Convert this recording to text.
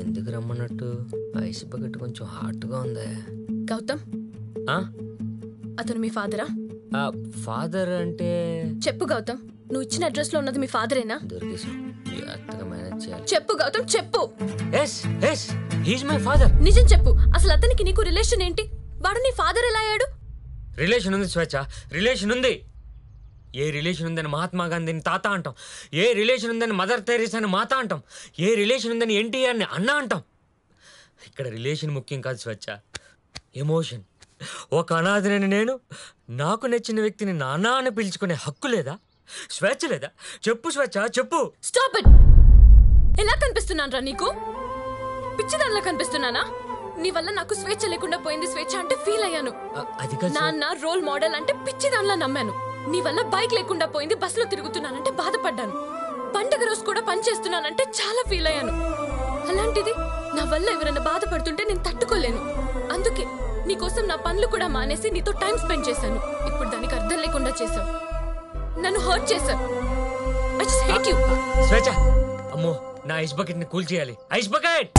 ఎందుకు రమ్మన్నట్టు? Ice bucket కొంచెం హాట్గా ఉందే. గౌతమ్? ఆ? అతను మీ ఫాదరా? ఆ, ఫాదర్ అంటే? చెప్పు గౌతమ్. నువ్వు ఇచ్చిన అడ్రస్లో ఉన్నది మీ ఫాదరేనా? దొరికేసాం జాగ్రత్తగా మేనేజ్ చేయాలి. చెప్పు గౌతమ్ చెప్పు. Yes yes he's my father. నిజం చెప్పు. అసలు అతనికి నీకు రిలేషన్ ఏంటి? వాడు నీ ఫాదర్ ఎలా అయ్యాడు? రిలేషన్ ఉంది స్వేచ్ఛ. రిలేషన్ ఉంది. ఏ రిలేషన్ ఉందని మహాత్మా గాంధీని తాత అంటాం. ఏ రిలేషన్ ఉందని మదర్ తెరీసాని మాత అంటాం. ఏ రిలేషన్ ఉందని ఎన్టీఆర్ని అన్న అంటాం. ఇక్కడ రిలేషన్ ముఖ్యం కాదు స్వేచ్ఛ. ఎమోషన్ ఒక అనాథనని నేను నాకు నచ్చిన వ్యక్తిని నాన్న అని పిలుచుకునే హక్కు లేదా? స్వేచ్ఛ లేదా? చెప్పు స్వేచ్ఛ చెప్పు. స్టాప్ ఇట్ ఎలా కనిపిస్తున్నాను రా నీకు? పిచ్చిదానిలా కనిపిస్తున్నానా? నీ వల్ల నాకు స్వేచ్ఛ లేకుండా పోయింది స్వేచ్ఛ అంటే ఫీల్ అయ్యాను. నాన్న రోల్ మోడల్ అంటే పిచ్చిదానిలా నమ్మాను. నీ వల్ల బైక్ లేకుండా పోయింది బస్సులో తిరుగుతున్నానంటే బాధపడ్డాను. పండగ రోజు కూడా పని చేస్తున్నానంటే చాలా ఫీల్ అయ్యాను. అలాంటిది నా వల్ల ఎవరైనా బాధపడుతుంటే నేను తట్టుకోలేను. అందుకే నీకోసం నా పనులు కూడా మానేసి నీతో టైం స్పెండ్ చేశాను. ఇప్పుడు దానికి అర్థం లేకుండా చేశావు. నన్ను హర్ట్ చేశావు. ఐ జస్ట్ హేట్ యు స్వేచ్ఛ. అమ్మో నా ఐస్ బకెట్ని కూల్ చేయాలి. Ice bucket!